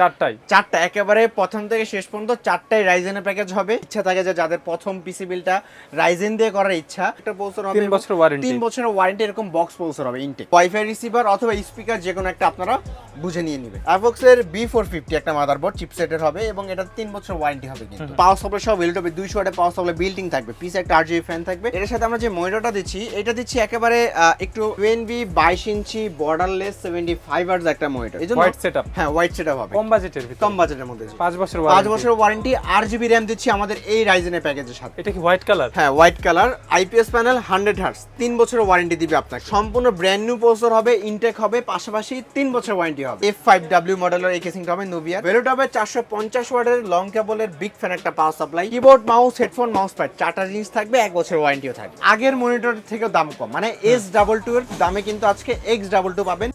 চারটাই চারটা একেবারে প্রথম থেকে শেষ পর্যন্ত চারটাই রাইজেনের প্যাকেজ হবে। ইচ্ছা থাকে যে যাদের প্রথম পিসি বিলটা রাইজেন দিয়ে করার ইচ্ছা একটা পৌঁছর হবে তিন বছর warranty। তিন বছরের ওয়ারেন্টি এরকম বক্স পৌঁছর হবে ইনটেক ওয়াইফাই রিসিভার অথবা স্পিকার যে কোনো একটা আপনারা বুঝে নিয়ে নেবেন। অ্যাভক্সের বি ফোর ফিফটি একটা মাদারবোর্ড চিপসেটের হবে এবং এটা তিন বছর ওয়ারেন্টি হবে কিন্তু। পাওয়ার সাপ্লাই সব বিল্ড হবে দুইশো ওয়াটের পাওয়ার সাপ্লাই বিল্ডিং থাকবে। পিসে একটা আরজিবি ফ্যান থাকবে। এর সাথে আমরা যে মনিটরটা দিচ্ছি এটা দিচ্ছি একেবারে একটু টুয়েনবি বাইশ inch borderless seventy five hertz একটা মনিটর এই জন্য হোয়াইট সেটআপ হ্যাঁ হোয়াইট সেটআপ হবে। কম বাজেটের ভিতরে? কম বাজেটের মধ্যে জি। পাঁচ বছর পাঁচ warranty। বছর ওয়ারেন্টি আর জিবি র্যাম দিচ্ছি আমাদের এই রাইজেনের প্যাকেজের সাথে। এটা কি হোয়াইট কালার হ্যাঁ white colour IPS panel hundred hertz তিন বছরের ওয়ারেন্টি দিবে আপনাকে। সম্পূর্ণ ব্র্যান্ড নিউ প্রসেসর হবে ইনটেক হবে পাশাপাশি তিন বছর ওয়ারেন্টি হবে। এফ ফাইভ ডাব্লিউ মডেলের এই কেসিংটা হবে নোভিয়া ভেলোট হবে চারশো পঞ্চাশ ওয়াটের লং কেবলের বিগ ফ্যান একটা power supply keyboard mouse headphone mouse pad চারটা জিনিস থাকবে এক বছর ওয়ারেন্টিও থাকবে। আগের মনিটর থেকেও দাম কম। মানে এস ডাবল টু এর দামে কিন্তু আজকে এক্স ডাবল টু পাবেন।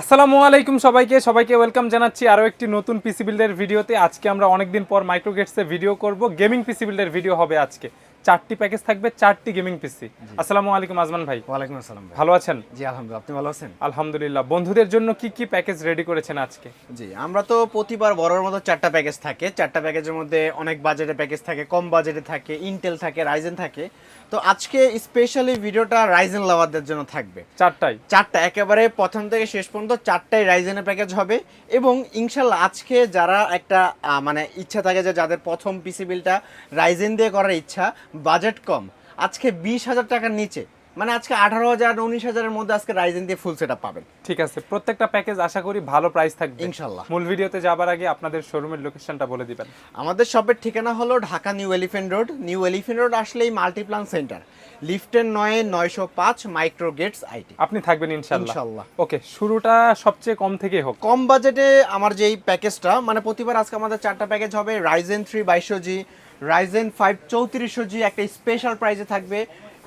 আসসালামু আলাইকুম সবাইকে। সবাইকে ওয়েলকাম জানাচ্ছি আরও একটি নতুন পিসি বিল্ডের ভিডিওতে। আজকে আমরা অনেকদিন পর মাইক্রোগেটসে ভিডিও করব। গেমিং পিসি বিল্ডের ভিডিও হবে আজকে। চারটি প্যাকেজ থাকবে চারটি গেমিং পিসি। আসসালামু আলাইকুম আজমান ভাই। ওয়ালাইকুম আসসালাম ভালো আছেন? জি আলহামদুলিল্লাহ। আপনি ভালো আছেন? আলহামদুলিল্লাহ। বন্ধুদের জন্য কি কি প্যাকেজ রেডি করেছেন আজকে? জি আমরা তো প্রতিবার বড়র মতো চারটা প্যাকেজ থাকে। চারটা প্যাকেজের মধ্যে অনেক বাজেটের প্যাকেজ থাকে কম বাজেটে থাকে ইন্টেল থাকে রাইজেন থাকে। তো আজকে স্পেশালি ভিডিওটা রাইজেন লাভারদের জন্য থাকবে। চারটাই? চারটা একেবারে প্রথম থেকে শেষ পর্যন্ত চারটাই রাইজেনের প্যাকেজ হবে এবং ইনশাল্লাহ আজকে যারা একটা মানে ইচ্ছা থাকে যে যাদের প্রথম পিসি বিলটা রাইজেন দিয়ে করার ইচ্ছা বাজেট কম। আজকে বিশ হাজার টাকার নিচে। মানে আজকে আঠারো হাজার উনিশ হাজারের মধ্যে আজকে রাইজেন দিয়ে ফুল সেট পাবেন। ঠিক আছে প্রত্যেকটা প্যাকেজ আশা করি ভালো প্রাইস থাকবে। ইনশাল্লাহ। মূল ভিডিওতে যাবার আগে আপনাদের শোরুমের লোকেশনটা বলে দিবেন। আমাদের শপের ঠিকানা হলো Dhaka New Elephant Road New Elephant Road আসলেই মাল্টিপ্লান সেন্টার লিফটের নয়ে নয়শো পাঁচ মাইক্রো গেটস আইটি আপনি থাকবেন ইনশাল্লাহ ইনশাল্লাহ। ওকে শুরুটা সবচেয়ে কম থেকে হোক। কম বাজেটে আমার যেই প্যাকেজটা মানে প্রতিবার আজকে আমাদের চারটা প্যাকেজ হবে রাইজেন থ্রি বাইশো জি রাইজেন ফাইভ চৌত্রিশশো জি একটা স্পেশাল প্রাইজে থাকবে।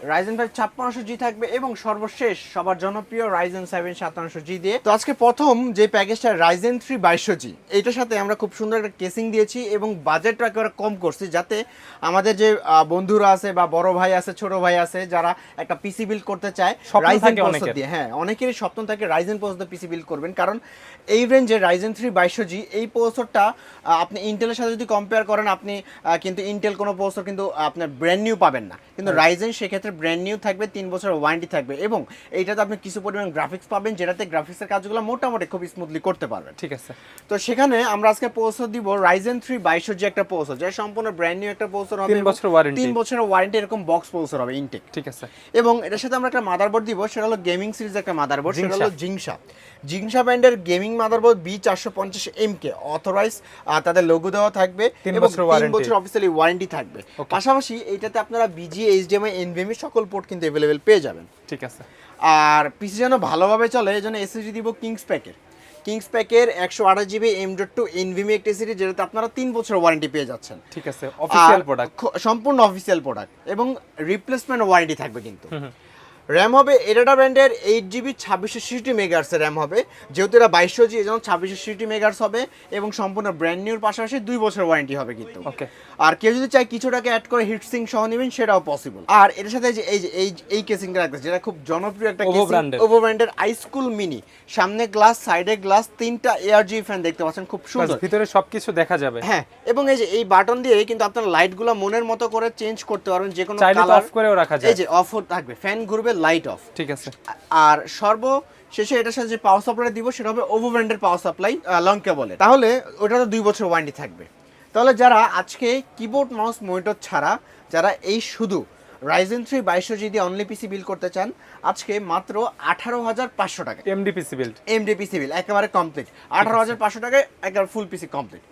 রাইজেন ফাইভ ছাপ্পান্নশো জি থাকবে এবং সর্বশেষ সবার জনপ্রিয় রাইজেন সেভেন সাতান্নশো জি দিয়ে। তো আজকে প্রথম যে প্যাকেজটা রাইজেন থ্রি বাইশশো জি এইটার সাথে আমরা খুব সুন্দর একটা কেসিং দিয়েছি এবং বাজেটটা একেবারে কম করছি যাতে আমাদের যে বন্ধুরা আছে বা বড় ভাই আছে ছোট ভাই আছে যারা একটা পিসি বিল্ড করতে চায় রাইজেন অনেকের। দিয়ে। হ্যাঁ অনেকেরই স্বপ্ন থাকে রাইজেন পর্যন্ত পিসি বিল্ড করবেন। কারণ এই রেঞ্জে রাইজেন থ্রি বাইশশো জি এই প্রসেসরটা আপনি ইন্টেলের সাথে যদি কম্পেয়ার করেন আপনি কিন্তু ইন্টেল কোনো প্রসেসর কিন্তু আপনার ব্র্যান্ড নিউ পাবেন না। কিন্তু রাইজেন সেক্ষেত্রে ব্র্যান্ড নিউ থাকবে তিন বছর ওয়ারেন্টি থাকবে এবং এইটাতে আপনি কিছু পরিমাণ গ্রাফিক্স পাবেন যেটাতে গ্রাফিক্সের কাজগুলো মোটামুটি খুব স্মুথলি করতে পারবেন। ঠিক আছে। তো সেখানে আমরা আজকে প্রসেসর দিব রাইজেন থ্রি বাইশশো জি একটা প্রসেসর যেটা সম্পূর্ণ ব্র্যান্ড নিউ একটা প্রসেসর হবে তিন বছর warranty। তিন বছরের ওয়ারেন্টি এরকম বক্স প্রসেসর হবে ইনটেক ঠিক আছে। এবং এটার সাথে আমরা একটা মাদারবোর্ড দিব সেটা হলো গেমিং সিরিজ একটা মাদারবোর্ড সেটা জিংসা। হলো জিংসা। জিংসা। ব্র্যান্ডের গেমিং মাদারবোর্ড বি চারশো পঞ্চাশ এম কে অথরাইজ তাদের লোগো দেওয়া থাকবে তিন বছর অফিসিয়ালি ওয়ারেন্টি থাকবে। পাশাপাশি এইটাতে আপনারা বিজি এইচডিএমআই এনভিএমই সকল পোর্ট কিন্তু অ্যাভেলেবেল পেয়ে যাবেন। ঠিক আছে। আর পিসি যেন ভালোভাবে চলে এই জন্য এসএসডি দিব কিংস প্যাকের কিংস প্যাকের একশো আঠাশ GB M dot two NVMe একটি সিরিজ যেটাতে আপনারা তিন বছর ওয়ারেন্টি পেয়ে যাচ্ছেন। ঠিক আছে অফিসিয়াল প্রোডাক্ট সম্পূর্ণ অফিসিয়াল প্রোডাক্ট এবং রিপ্লেসমেন্ট ওয়ারেন্টি থাকবে কিন্তু। র্যাম হবে এডাটা ব্র্যান্ডের এইট জিবি ছাব্বিশশো সিক্সটি মেগার্সের র্যাম হবে। যেহেতু এটা বাইশশো জি এজন্য ছাব্বিশশো সিক্সটি মেগার্স হবে এবং সম্পূর্ণ ব্র্যান্ড নিউর পাশাপাশি দুই বছর ওয়ারেন্টি হবে কিন্তু। ওকে আর কেউ যদি চায় কিছু টাকা অ্যাড করে হিটসিং সহ নেবেন সেটাও পসিবল আর এর সাথে যে এই এই এই কেসিংটা রাখতেছে যেটা খুব জনপ্রিয় একটা এর। ওভো ব্র্যান্ডের আইস্কুল মিনি সামনে গ্লাস সাইডে গ্লাস তিনটা এয়ারজি ফ্যান দেখতে পাচ্ছেন খুব সুন্দর। ভিতরে সবকিছু দেখা যাবে। হ্যাঁ এবং এই যে এই বাটন দিয়ে কিন্তু আপনার লাইটগুলো মনের মতো করে চেঞ্জ করতে পারবেন যে কোনো কালার অফ করেও রাখা এই যে অফ থাকবে। ফ্যান ঘুরবে লাইট অফ ঠিক আছে। আর সর্ব শেষে এটার সাথে যে পাওয়ার সাপ্লাই দিব সেটা হবে ওভো ব্র্যান্ডের পাওয়ার সাপ্লাই লং কেবলে তাহলে ওটাতে দুই বছর ওয়ারেন্টি থাকবে। তাহলে যারা আজকে কিবোর্ড মাউস মনিটর ছাড়া যারা এই শুধু রাইজেন থ্রি বাইশশো যদি অনলি পিসি বিল করতে চান আজকে মাত্র আঠারো হাজার পাঁচশো টাকা এমডিপিসি বিল্ড এমডি পিসি বিল একেবারে কমপ্লিট আঠারো হাজার পাঁচশো টাকায় একেবারে ফুল পিসি কমপ্লিট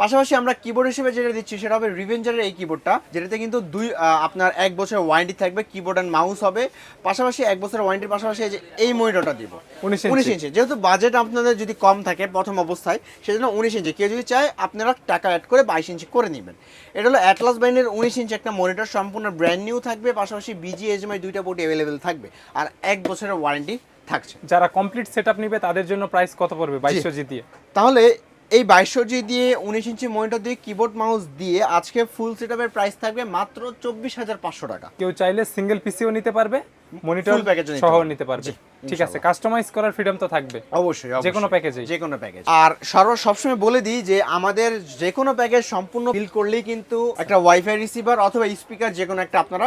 পাশাপাশি আমরা কিবোর্ড হিসেবে যেটা দিচ্ছি সেটা হবে রিভেঞ্জারের এই কিবোর্ডটা যেটাতে কিন্তু দুই আপনার এক বছর ওয়ারেন্টি থাকবে কিবোর্ড অ্যান্ড মাউস হবে। পাশাপাশি এক বছর ওয়ারেন্টির পাশাপাশি এই যে এই মনিটরটা দিব। উনিশ ইঞ্চি যেহেতু বাজেট আপনাদের যদি কম থাকে প্রথম অবস্থায় সেজন্য উনিশ ইঞ্চি কেউ যদি চায় আপনারা টাকা অ্যাড করে বাইশ ইঞ্চি করে নেবেন। এটা হলো অ্যাটলাস ব্র্যান্ডের উনিশ ইঞ্চি একটা মনিটর সম্পূর্ণ ব্র্যান্ড নিউ থাকবে পাশাপাশি বিজি এইচএমআই দুইটা পোর্ট অ্যাভেলেবেল থাকবে। আর এক বছরের ওয়ারেন্টি থাকছে। যারা কমপ্লিট সেটআপ নিবে তাদের জন্য প্রাইস কত পড়বে? বাইশশো জি। দিয়ে তাহলে এই বাইশশো জি দিয়ে উনিশ ইঞ্চি মনিটর দিয়ে কিবোর্ড মাউস দিয়ে আজকে ফুল সেটআপের প্রাইস থাকবে মাত্র চব্বিশ হাজার পাঁচশো টাকা। কেউ চাইলে সিঙ্গেল পিসিও নিতে পারবে মনিটর নিতে সহ নিতে পারবে। ঠিক আছে কাস্টমাইজ করার ফ্রিডম তো থাকবে। অবশ্যই যে কোনো প্যাকেজেই যে কোনো প্যাকেজ আর সর্ব সবসময় বলে দিই যে আমাদের যে কোনো প্যাকেজ সম্পূর্ণ বিল করলেই কিন্তু একটা ওয়াইফাই রিসিভার অথবা স্পিকার যে কোনো একটা আপনারা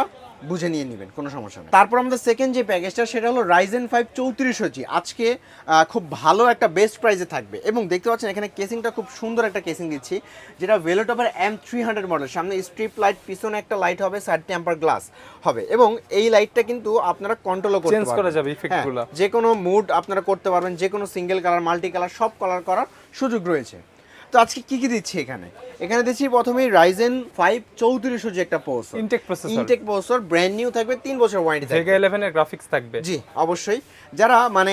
বুঝে নিয়ে নেবেন কোনো সমস্যা নেই। তারপর আমাদের সেকেন্ড যে প্যাকেজটা সেটা হলো রাইজেন ফাইভ চৌত্রিশশো জি আজকে খুব ভালো একটা বেস্ট প্রাইসে থাকবে। এবং দেখতে পাচ্ছেন এখানে কেসিংটা খুব সুন্দর একটা কেসিং দিচ্ছি যেটা ভেলোটপের এম থ্রি হান্ড্রেড মডেল সামনে স্ট্রিপ লাইট পিছনে একটা লাইট হবে সাইড টেম্পার গ্লাস হবে। এবং এই লাইটটা কিন্তু আপনারা কন্ট্রোলও করতে চেঞ্জ করা যাবে ইফেক্টগুলো যে কোনো মুড আপনারা করতে পারবেন যে কোনো সিঙ্গেল কালার মাল্টি কালার সব কালার করার সুযোগ রয়েছে। তো আজকে কি কি দিচ্ছি এখানে? এখানে দিচ্ছি প্রথমেই রাইজেন ফাইভ চৌত্রিশশো যে একটা processor intact processor intact processor brand new থাকবে তিন বছর ওয়ারেন্টি থাকবে। 11 এর গ্রাফিক্স থাকবে। জি অবশ্যই। যারা মানে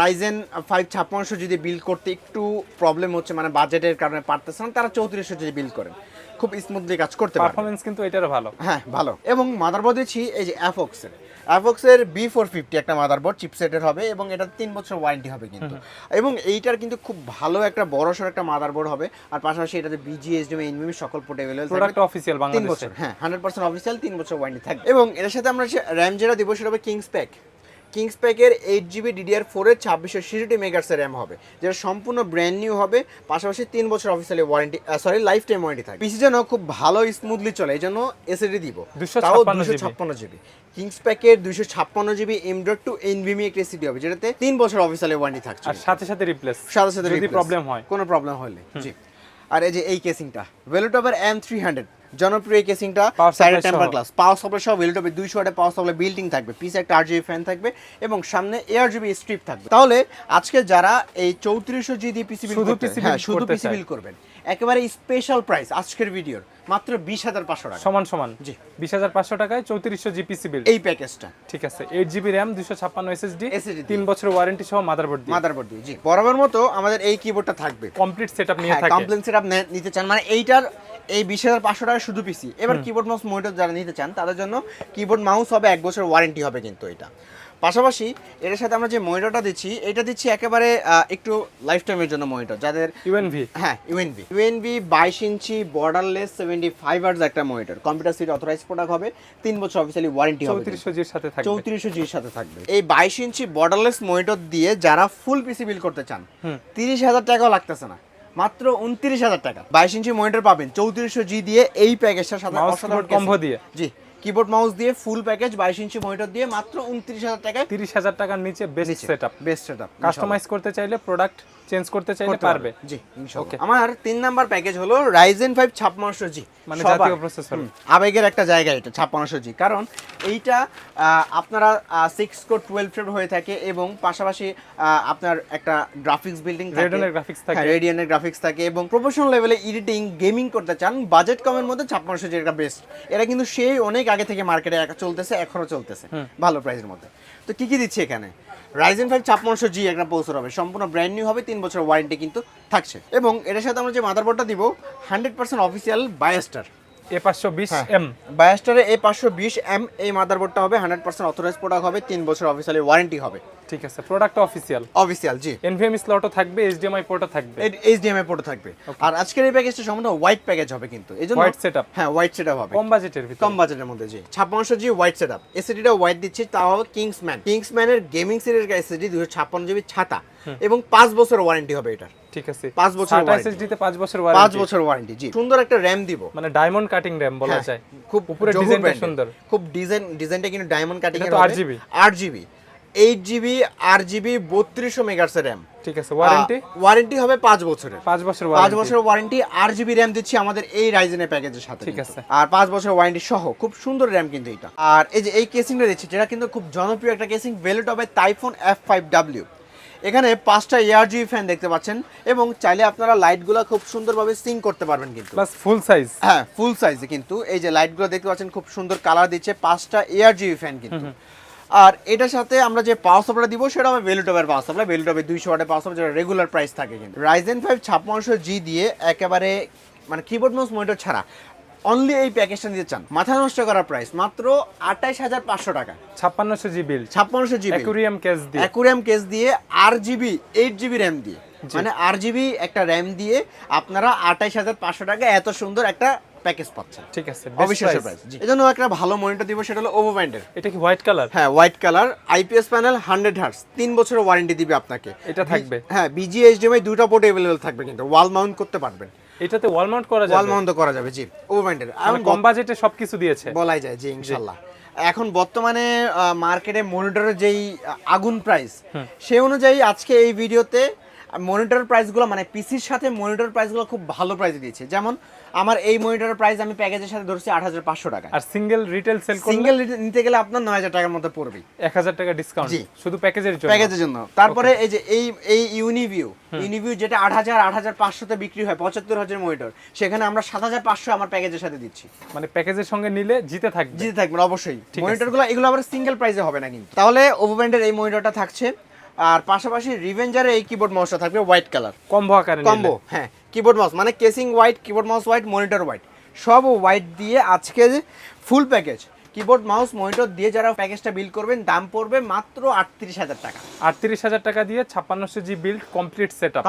রাইজেন ফাইভ ছাপ্পান্নশো যদি বিল করতে একটু প্রবলেম হচ্ছে মানে বাজেটের কারণে পারতেছে না তারা চৌত্রিশশো যদি বিল করেন খুব স্মুথলি কাজ করতে পারবে। পারফরম্যান্স কিন্তু এটারও ভালো। হ্যাঁ ভালো। এবং মাদারবোর্ড দিচ্ছি এই যে অ্যাফক্সের অ্যাফক্সের বি ফোর ফিফটি একটা মাদারবোর্ড চিপসেটের হবে এবং এটা তিন বছর ওয়ারেন্টি হবে কিন্তু। এবং এইটার কিন্তু খুব ভালো একটা বড়সড় একটা মাদারবোর্ড হবে। আর পাশাপাশি এটাতে বিজিএসডিএম এনবিএম সকল পোর্টেবল প্রোডাক্ট অফিসিয়াল তিন বছর হ্যাঁ হান্ড্রেড পার্সেন্ট অফিসিয়াল তিন বছর ওয়ারেন্টি থাকবে। এবং এর সাথে আমরা র্যাম যেটা দিব সেটা হবে কিংস প্যাক কিংস প্যাকের এইট জিবি ডিডিআর ফোরের ছাব্বিশশো সিসিটি মেগার্সের র্যাম হবে যেটা সম্পূর্ণ ব্র্যান্ড নিউ হবে পাশাপাশি তিন বছর officially warranty sorry lifetime warranty থাকবে। পিসি যেন খুব ভালো স্মুথলি চলে এই জন্য এসএডি দিব। 256 দুশো ছাপ্পান্ন জিবি কিংস প্যাকের দুশো ছাপ্পান্ন GB M dot two NVMe একটা এসিডি হবে যেটাতে তিন বছর অফিসিয়ালি ওয়ারেন্টি থাকছে। আর সাথে সাথে রিপ্লেস সাথে সাথে যদি প্রবলেম হয়। কোনো প্রবলেম হলে জি। আর এই যে এই কেসিংটা ভেলোটপের এম থ্রি হান্ড্রেড জনপ্রিয় কেসিংটা সাইডে টেম্পার গ্লাস পাওয়ার সাপ্লাই সহ ভেলোটপের দুইশো ওয়াটের পাওয়ার সাপ্লাই বিল্ডিং থাকবে। পিছে একটা আর জিবি ফ্যান থাকবে এবং সামনে এয়ার জিবি স্ট্রিপ থাকবে। তাহলে আজকে যারা এই চৌত্রিশশো জিডি পিসি বিল শুধু PC হ্যাঁ শুধু পিসি। বিল করবেন। একেবারে স্পেশাল প্রাইস আজকের ভিডিওর মাত্র বিশ হাজার পাঁচশো টাকা। সমান সমান। জি। বিশ হাজার পাঁচশো টাকায় চৌত্রিশশো জিপিসি বিল এই প্যাকেজটা ঠিক আছে এইট জিবি র্যাম দুশো ছাপ্পান্ন এসএসডি SSD তিন বছর ওয়ারেন্টি সহ মাদারবোর্ড দিয়ে। মাদারবোর্ড দিয়ে জি। বরাবর মতো আমাদের এই কিবোর্ডটা থাকবে। কমপ্লিট সেটআপ নিয়ে হ্যাঁ থাকে। কমপ্লেন সেটআপ নিতে চান। মানে এইটার এই বিশ হাজার পাঁচশো টাকা শুধু পিসি এবার কিবোর্ড মাউস মনিটর যারা নিতে চান তাদের জন্য কিবোর্ড মাউস হবে এক বছর ওয়ারেন্টি হবে কিন্তু এটা। পাশাপাশি এর সাথে আমরা যে মনিটরটা দিচ্ছি এটা দিচ্ছি একেবারে একটু লাইফ টাইমের জন্য মনিটর যাদের ইউএনভি হ্যাঁ ইউএনবি ইউএনবি বাইশ inch borderless seventy five hertz একটা মনিটর কম্পিউটার সিট অথরাইজ প্রোডাক্ট হবে তিন বছর অফিসিয়ালি ওয়ারেন্টি হবে কিন্তু। চৌত্রিশশো জির সাথে থাকবে। চৌত্রিশশো জির সাথে থাকবে। এই বাইশ ইঞ্চি বর্ডারলেস মনিটর দিয়ে যারা ফুল পিসি বিল করতে চান তিরিশ হাজার টাকাও লাগতেছে না। মাত্র উনত্রিশ হাজার টাকা বাইশ ইঞ্চি মনিটর পাবেন চৌত্রিশশো জি দিয়ে এই প্যাকেজটা সাথে combo casing। দিয়ে। জি কিবোর্ড মাউস দিয়ে ফুল প্যাকেজ বাইশ ইঞ্চি মনিটর দিয়ে মাত্র উনত্রিশ হাজার টাকায় তিরিশ হাজার টাকার নিচে best setup best setup customize করতে চাইলে প্রোডাক্ট চেঞ্জ করতে চাইলে পারবে। জি ইনশাআল্লাহ। আমার তিন নাম্বার প্যাকেজ হলো রাইজেন ফাইভ ছাপ্পান্নশো জি মানে জাতীয় প্রসেসর আবেগের একটা জায়গা এটা ছাপ্পান্নশো জি কারণ এইটা আপনারা সিক্স কোর টুয়েলভ ফ্রেড হয়ে থাকে এবং পাশাপাশি আপনার একটা গ্রাফিক্স বিল্ডিং Radeon-এর graphics থাকে। রেডিয়নের গ্রাফিক্স থাকে এবং প্রফেশনাল লেভেলে এডিটিং গেমিং করতে চান বাজেট কমের মধ্যে ছাপ্পান্নশো জি এটা বেস্ট এটা কিন্তু সেই অনেক আগে থেকে মার্কেটে চলতেছে এখনও চলতেছে ভালো প্রাইসের মধ্যে। তো কি কি দিচ্ছে এখানে? রাইজেন ফাইভ ছাপ্পনশো জি একটা পৌঁছর হবে। সম্পূর্ণ ব্র্যান্ড নিউ হবে তিন বছর ওয়ারেন্টি কিন্তু থাকছে। এবং এটার সাথে আমরা যে মাদারবোর্ডটা দিব hundred percent official Biostar A পাঁচশো বিশ। এম বায়োস্টারে এ পাঁচশো বিশ এম এই মাদারবোর্ডটা হবে হান্ড্রেড পার্সেন্ট অথরাইজ প্রোডাক্ট হবে তিন বছর অফিসিয়ালি ওয়ারেন্টি হবে। ঠিক আছে প্রোডাক্ট অফিসিয়াল অফিসিয়াল জি। এনভিএম স্লটও থাকবে এইচডিএমআই পোর্টও থাকবে। এইচডিএমআই পোর্ট থাকবে। আর আজকের এই প্যাকেজটা সম্পূর্ণ হোয়াইট প্যাকেজ হবে কিন্তু। এই জন্য হোয়াইট সেটআপ হ্যাঁ হোয়াইট সেটআপ হবে। কম বাজেটের ভিতরে। কম বাজেটের মধ্যে জি। ছাপ্পান্নশো জি হোয়াইট সেট আপ এসিডিটা হোয়াইট দিচ্ছি তাও কিংসম্যান কিংসম্যানের গেমিং সিরিজ এসিডি দুশো ছাপ্পান্ন জিবি ছাতা। এবং পাঁচ বছর ওয়ারেন্টি হবে এটা ঠিক আছে। পাঁচ বছর SATA warranty। তে পাঁচ বছর পাঁচ ওয়ারেন্টি বছর ওয়ারেন্টি জি। সুন্দর একটা র্যাম দিব। মানে ডায়মন্ড কাটিং র্যাম বলা হ্যাঁ, যায়। খুব উপরে ডিজাইনটা সুন্দর। খুব ডিজাইন ডিজাইনটা কিন্তু ডায়মন্ড কাটিং এটা তো 8GB আট জিবি এইট জিবি আট জিবি বত্রিশশো মেগার্সের র্যাম ঠিক আছে ওয়ারেন্টি ওয়ারেন্টি হবে পাঁচ বছরের। পাঁচ বছর পাঁচ বছরের ওয়ারেন্টি আট জিবি র্যাম দিচ্ছি আমাদের এই রাইজেনের প্যাকেজের সাথে। ঠিক আছে। আর পাঁচ বছর ওয়ারেন্টি সহ খুব সুন্দর র্যাম কিন্তু এটা। আর এই যে এই কেসিংটা দিচ্ছি যেটা কিন্তু খুব জনপ্রিয় একটা কেসিং ভেলোট হবে টাইফোন এফ ফাইভ ডাব্লিউ এখানে পাঁচটা এয়ার জিবি ফ্যান দেখতে পাচ্ছেন এবং চাইলে আপনারা লাইটগুলো খুব সুন্দরভাবে সিং করতে পারবেন কিন্তু। প্লাস ফুল সাইজ হ্যাঁ ফুল সাইজে কিন্তু। এই যে লাইটগুলো দেখতে পাচ্ছেন খুব সুন্দর কালার দিচ্ছে পাঁচটা এয়ার জিবি ফ্যান কিন্তু। আর এটার সাথে আমরা যে পাওয়ার সাপ্লাই দিব সেটা হবে ভেলুটপের পাওয়ার সাপ্লাই ভেলুটপের দুইশো ওয়াটের পাওয়ার সাপ্লাই যেটা রেগুলার প্রাইস থাকে কিন্তু। রাইজেন ফাইভ ছাপ্পান্নশো জি দিয়ে একেবারে মানে কিবোর্ড মাউস মনিটর ছাড়া অনলি এই প্যাকেজটা নিতে চান। মাথা নষ্ট করার প্রাইস মাত্র আঠাইশ হাজার পাঁচশো টাকা। ছাপ্পান্নশো জি বিল ছাপ্পান্নশো জিবি অ্যাকুরিয়াম কেস দিয়ে। অ্যাকুরিয়াম কেস দিয়ে আর জিবি এইট জিবি র্যাম দিয়ে। মানে আট জিবি একটা র্যাম দিয়ে আপনারা আঠাইশ হাজার পাঁচশো টাকা এত সুন্দর একটা প্যাকেজ পাচ্ছেন। ঠিক আছে অবিশ্বাস্য। প্রাইস এই জন্য একটা ভালো মনিটর দিব সেটা হলো ওভো ব্র্যান্ডের এটা কি হোয়াইট কালার হ্যাঁ white colour IPS panel hundred hertz তিন বছরের ওয়ারেন্টি দিবে আপনাকে। এটা থাকবে? হ্যাঁ বিজিএইচডিএমআই দুটো পোর্ট অ্যাভেলেবল থাকবে কিন্তু ওয়াল মাউন্ট করতে পারবেন। এটাতে ওয়াল মাউন্ট করা ওয়াল মাউন্ট করা যাবে জি ওভো ব্র্যান্ডের কম বাজেটে সবকিছু দিয়েছে? বলাই যায় জি ইনশাল্লাহ। এখন বর্তমানে মার্কেটে মনিটরের যেই আগুন প্রাইস সেই অনুযায়ী আজকে এই ভিডিওতে মনিটর প্রাইসগুলো মানে পিসির সাথে মনিটর প্রাইসগুলো খুব ভালো প্রাইস দিয়েছে। যেমন আমার এই মনিটরের প্রাইস আমি প্যাকেজের সাথে ধরছি আট হাজার পাঁচশো টাকা। আর সিঙ্গেল রিটেল সেল সিঙ্গেল নিতে গেলে আপনার নয় হাজার টাকার মধ্যে পড়বে এক হাজার টাকা ডিসকাউন্ট জি। শুধু প্যাকেজের জন্য। প্যাকেজের জন্য। তারপরে এই যে এই এই ইউনিভিউ ইউনিভিউ যেটা আট হাজার আট হাজার পাঁচশোতে বিক্রি হয় পঁচাত্তর হাজার মনিটর সেখানে আমরা সাত হাজার পাঁচশো আমার প্যাকেজের সাথে দিচ্ছি। মানে প্যাকেজের সঙ্গে নিলে জিতে থাকবে। জিতে থাকবেন অবশ্যই। মনিটরগুলো এগুলো আবার সিঙ্গেল প্রাইসে হবে না কিন্তু। তাহলে ওভো ব্র্যান্ডের এই মনিটরটা থাকছে আর পাশাপাশি রিভেঞ্জারে এই কিবোর্ড মাউসটা থাকবে হোয়াইট কালার কম্বো আকারে কম্বো হ্যাঁ কিবোর্ড মাউস মানে casing white keyboard mouse white monitor white সব হোয়াইট দিয়ে আজকে full package keyboard mouse monitor দিয়ে যারা প্যাকেজটা বিল করবেন দাম পড়বে মাত্র আটত্রিশ হাজার টাকা। আটত্রিশ হাজার টাকা দিয়ে ছাপ্পান্নশো G build complete set up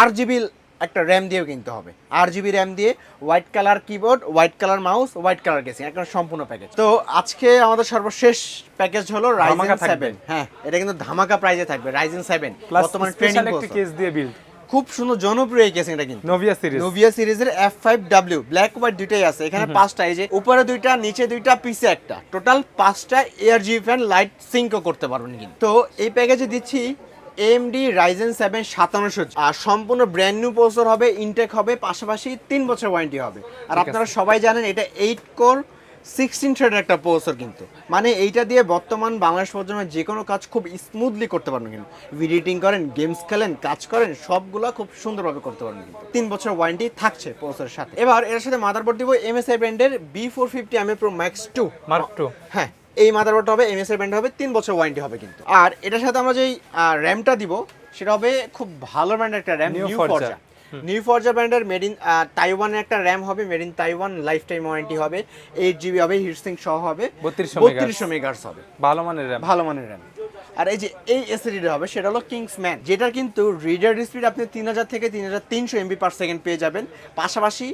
আর জি জিবি একটা র্যাম দিয়েও কিনতে হবে। আট জিবি র্যাম দিয়ে white colour keyboard white colour mouse white colour casing একটা সম্পূর্ণ প্যাকেজ তো আজকে আমাদের সর্বশেষ প্যাকেজ হলো রাইজেন সেভেন হ্যাঁ এটা কিন্তু ধামাকা প্রাইজে থাকবে রাইজেন সেভেন বর্তমানে একটা কেস দিয়ে বিল্ড খুব সুন্দর জনপ্রিয় এই কেসিংটা কিন্তু। নোভিয়া সিরিজ নোভিয়া সিরিজের F five W black white দুইটাই আছে। এখানে পাঁচটা এই যে উপরে দুইটা নিচে দুইটা পিছে একটা। টোটাল পাঁচটা এয়ার জি ফ্যান লাইট সিঙ্কও করতে পারবেন কিন্তু। তো এই প্যাকেজে দিচ্ছি এমডি রাইজেন সেভেন সাতান্নশো আর সম্পূর্ণ ব্র্যান্ড নিউ প্রসেসর হবে ইনটেক হবে পাশাপাশি তিন বছর ওয়ারেন্টি হবে। আর আপনারা সবাই জানেন এটা এইট কোর সিক্সটিন থ্রেডের একটা প্রসেসর কিন্তু। মানে এইটা দিয়ে বর্তমান বাংলাদেশ প্রজন্মের যে কোনো কাজ খুব স্মুথলি করতে পারবেন কিন্তু। এডিটিং করেন গেমস খেলেন কাজ করেন সবগুলো খুব সুন্দরভাবে করতে পারবেন কিন্তু। তিন বছর ওয়ারেন্টি থাকছে প্রসেসরের সাথে। এবার এর সাথে মাদারবোর্ড দিব এমএসআই ব্র্যান্ডের B four fifty M pro max two mark two হ্যাঁ। এই মাদারবোর্ডটা হবে এমএস এর ব্র্যান্ড হবে তিন বছর ওয়ারেন্টি হবে কিন্তু। আর এটার সাথে আমরা যেই র্যামটা দিব সেটা হবে খুব ভালো ব্র্যান্ডের একটা RAM new Forza new Forza ব্র্যান্ডের মেড ইন তাইওয়ানের একটা র্যাম হবে made in Taiwan lifetime warranty হবে এইট জিবি হবে হিটসিং সহ হবে 3200 বত্রিশশো মেগার্স হবে। ভালো মানের র্যাম ভালো মানের র্যাম আর এই যে এই এসএসডিটা হবে সেটা হলো কিংস ম্যান যেটার কিন্তু রিডার স্পিড আপনি তিন হাজার থেকে তিন হাজার তিনশো এমবি পার সেকেন্ড পেয়ে যাবেন। পাশাপাশি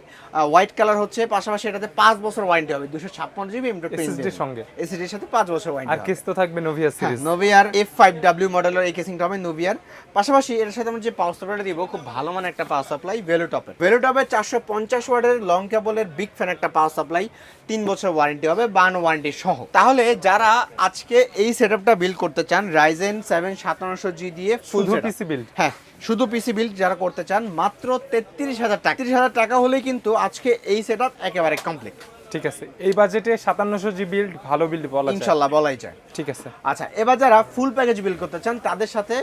হোয়াইট কালার হচ্ছে পাশাপাশি এটাতে পাঁচ বছর ওয়ারেন্টি হবে দুশো ছাপ্পান্ন জিবি এমডি SSD র সঙ্গে। এসএসডির সাথে পাঁচ বছর আর ওয়ারেন্টি তো থাকবে নোভিয়া সিরিজ নোভিয়ার এফ ফাইভ ডাব্লিউ মডেলের এই কেসিংটা হবে নোভিয়ার পাশাপাশি এর সাথে আমরা যে পাওয়ার সাপ্লাইটা দিব খুব ভালো মানে একটা পাওয়ার সাপ্লাই ভ্যালু টপের ভ্যালু টপের চারশো পঞ্চাশ ওয়াটের লং কেবলের বিগ ফ্যান একটা পাওয়ার সাপ্লাই তিন বছর ওয়ারেন্টি হবে বান ওয়ারেন্টি সহ। তাহলে যারা আজকে এই সেটআপটা বিল্ড করতে চান রাইজেন সেভেন সাতান্নশো জি দিয়ে শুধু পিসি বিল্ড হ্যাঁ শুধু পিসি বিল্ড যারা করতে চান মাত্র তেত্রিশ হাজার টাকা। তিরিশ হাজার টাকা হলেই কিন্তু আজকে এই সেটআপ একেবারে কমপ্লিট ঠিক আছে এই বাজেটে সাতান্নশো জি বিল্ড ভালো বিল্ড বলা ইনশাল্লাহ বলাই যায়। ঠিক আছে। আচ্ছা এবার যারা ফুল প্যাকেজ বিল করতে চান তাদের সাথে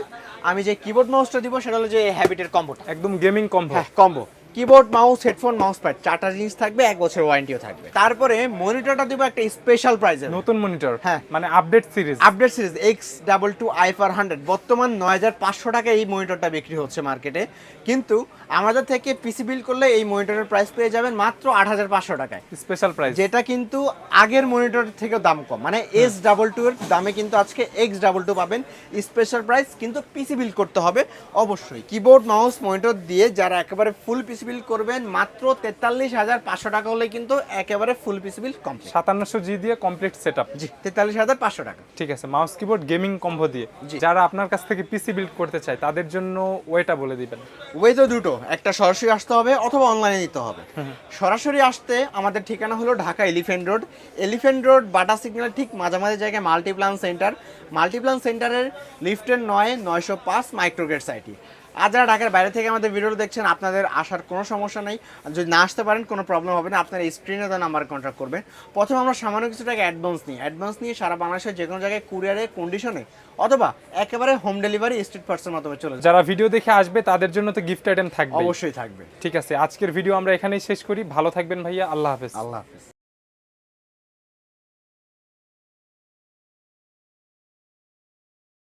আমি যে কিবোর্ড মাউসটা দিব সেটা হলো যে হ্যাবিটের কম্বোটা একদম গেমিং কম্বো হ্যাঁ combo keyboard mouse headphone mouse pad চারটা জিনিস থাকবে এক বছর ওয়ারেন্টিও থাকবে। তারপরে মনিটরটা দিব একটা স্পেশাল প্রাইজে নতুন মনিটর হ্যাঁ। মানে update series update series X double two আইফার hundred বর্তমান নয় হাজার পাঁচশো টাকা এই মনিটরটা বিক্রি হচ্ছে মার্কেটে কিন্তু আমাদের থেকে পিসি বিল করলে এই মনিটরের প্রাইস পেয়ে যাবেন মাত্র আট হাজার পাঁচশো টাকায়। স্পেশাল প্রাইস যেটা কিন্তু আগের মনিটর থেকে দাম কম। মানে এস ডাবল টু এর দামে কিন্তু আজকে এক্স ডাবল টু পাবেন স্পেশাল প্রাইস কিন্তু পিসি বিল করতে হবে অবশ্যই। কিবোর্ড মাউস মনিটর দিয়ে যারা একেবারে ফুল পিসি বিল করবেন মাত্র তেতাল্লিশ হাজার পাঁচশো টাকা হলে কিন্তু একেবারে ফুল পিসি বিল কমপ্লিট সাতান্নশো জি দিয়ে কমপ্লিট সেট আপ জি তেতাল্লিশ হাজার পাঁচশো টাকা। ঠিক আছে মাউস কিবোর্ড গেমিং কম্বো দিয়ে। যারা আপনার কাছ থেকে পিসি বিল্ড করতে চায় তাদের জন্য ওয়েটা বলে দিবেন। ওয়ে তো দুটো একটা সরাসরি আসতে হবে অথবা অনলাইনে নিতে হবে। সরাসরি আসতে আমাদের ঠিকানা হলো Dhaka Elephant Road Elephant Road Bata signal ঠিক মাঝামাঝি জায়গায় মাল্টিপ্লান সেন্টার মাল্টিপ্লান সেন্টারের লিফটের নয় নয়শো পাঁচ মাইক্রোগেট সাইটি আর যারা ঢাকার বাইরে থেকে আমাদের ভিডিও দেখছেন আপনাদের আসার কোনো সমস্যা নেই। যদি না আসতে পারেন কোনো প্রবলেম হবে না। আপনার স্ক্রিনে দেওয়া নাম্বার কন্ট্যাক্ট করবেন। প্রথমে আমরা সামান্য কিছু টাকা অ্যাডভান্স নিই। অ্যাডভান্স নিয়ে সারা বাংলাদেশের যে কোনো জায়গায় কুরিয়ারে কন্ডিশনে অথবা একেবারে হোম ডেলিভারি স্ট্রিট পার্সের মাধ্যমে চলে যারা ভিডিও দেখে আসবে তাদের জন্য তো গিফট আইটেম থাকবে অবশ্যই থাকবে। ঠিক আছে আজকের ভিডিও আমরা এখানেই শেষ করি। ভালো থাকবেন ভাইয়া। আল্লাহ হাফেজ। আল্লাহ হাফিজ।